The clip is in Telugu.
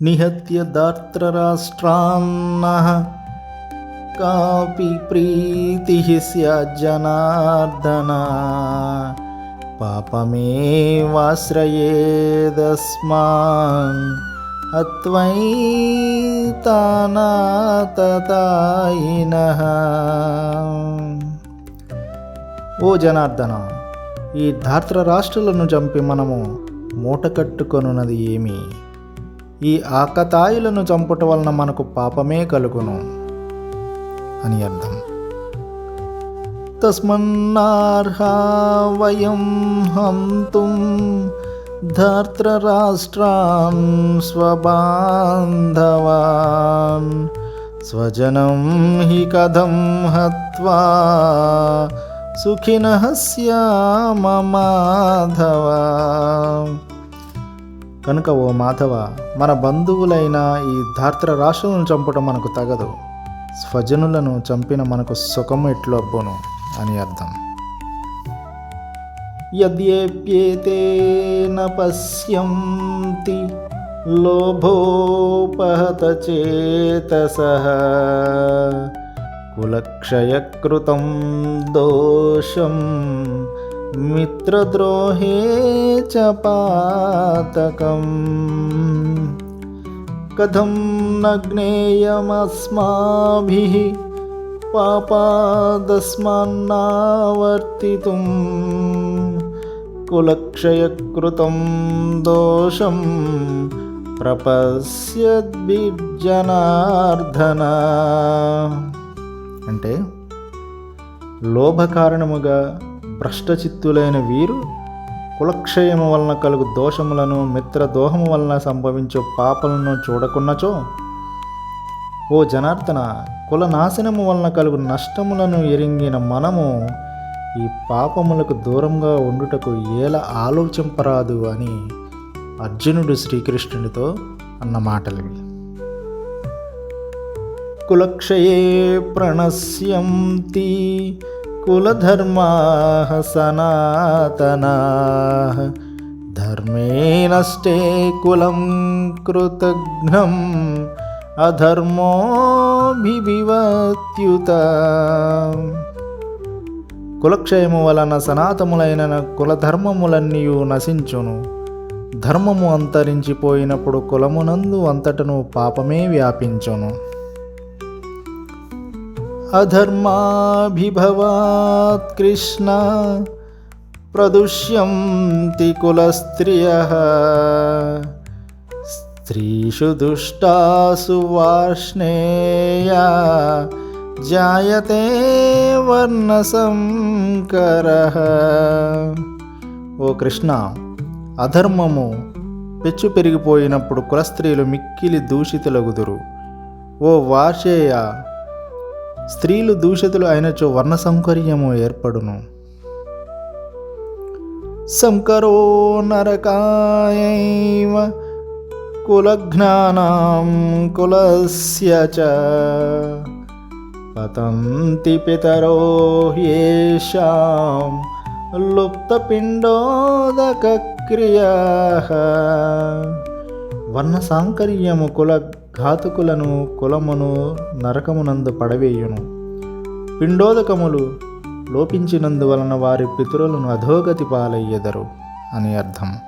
నిహత్య దార్త్రరాష్ట్రాన్నः కాపి ప్రీతి స్యాజ్జనార్దన పాపమేవాశ్రయేదస్మాన్ అత్వైతానాతతాయినః ఓ జనార్దన ఈ ధార్త్ర రాష్ట్రాలను చంపి మనము మూట కట్టుకొనున్నది ఏమి? ఈ ఆకతాయిలను చంపుట వలన మనకు పాపమే కలుగును అని అర్థం. తస్మన్నార్హా వయం హంతుం ధార్త్రరాష్ట్రాన్ స్వబాంధవాన్ స్వజనం హి కథం హత్వా సుఖిన స్యామ మాధవ. కనుక ఓ మాధవ మన బంధువులైన ఈ ధార్త్ర రాష్ట్రులను చంపటం మనకు తగదు. స్వజనులను చంపిన మనకు సుఖం ఎట్లు అబ్బును అని అర్థం. యద్యేప్యేతేన పశ్యంతి లోభోపహత చేతస కులక్షయకృతం దోషం మిత్రద్రోహే చ పాతకం. కథం న జ్ఞేయమస్మాభిः పాపాదస్మాన్నావర్తితుం. కులక్షయకృతం దోషం ప్రపశ్యద్భిర్జనార్దన అంటే లోభ కారణముగా భ్రష్టచిత్తులైన వీరు కులక్షయము వలన కలుగు దోషములను మిత్రదోహము వలన సంభవించే పాపలను చూడకున్నచో ఓ జనార్దన కుల నాశనము వలన కలుగు నష్టములను ఎరింగిన మనము ఈ పాపములకు దూరంగా ఉండుటకు ఎలా ఆలోచింపరాదు అని అర్జునుడు శ్రీకృష్ణుడితో అన్న మాటలు కులక్షయే ప్రణశ్యంతి కులధర్మా సనాతనా ధర్మే నష్టే కులం కృతఘ్నం అధర్మోభివివత్యుత కులక్షయము వలన సనాతములైన కులధర్మములన్నీ నశించును. ధర్మము అంతరించిపోయినప్పుడు కులమునందు అంతటను పాపమే వ్యాపించును. అధర్మాభిభవాత్ కృష్ణ ప్రదుష్యంతి కులస్త్రియ స్త్రీషు దుష్టాసు వార్ష్ణేయ జాయతే వర్ణసంకర ఓ కృష్ణ అధర్మము పెచ్చు పెరిగిపోయినప్పుడు కులస్త్రీలు మిక్కిలి దూషితులగుదురు. ఓ వాషేయ స్త్రీలు దూషితులు అయినచో వర్ణ సౌకర్యము ఏర్పడును. సంకరో నరకాయైవ కులజ్ఞానం కులస్య చ పతంతి పితరో యేషాం లుప్తపిండోదక క్రియా వర్ణ సాంకర్యము కుల ఘాతుకులను కులమును నరకమునందు పడవేయును. పిండోదకములు లోపించినందువలన వారి పితరులను అధోగతి పాలయ్యెదరు అని అర్థం.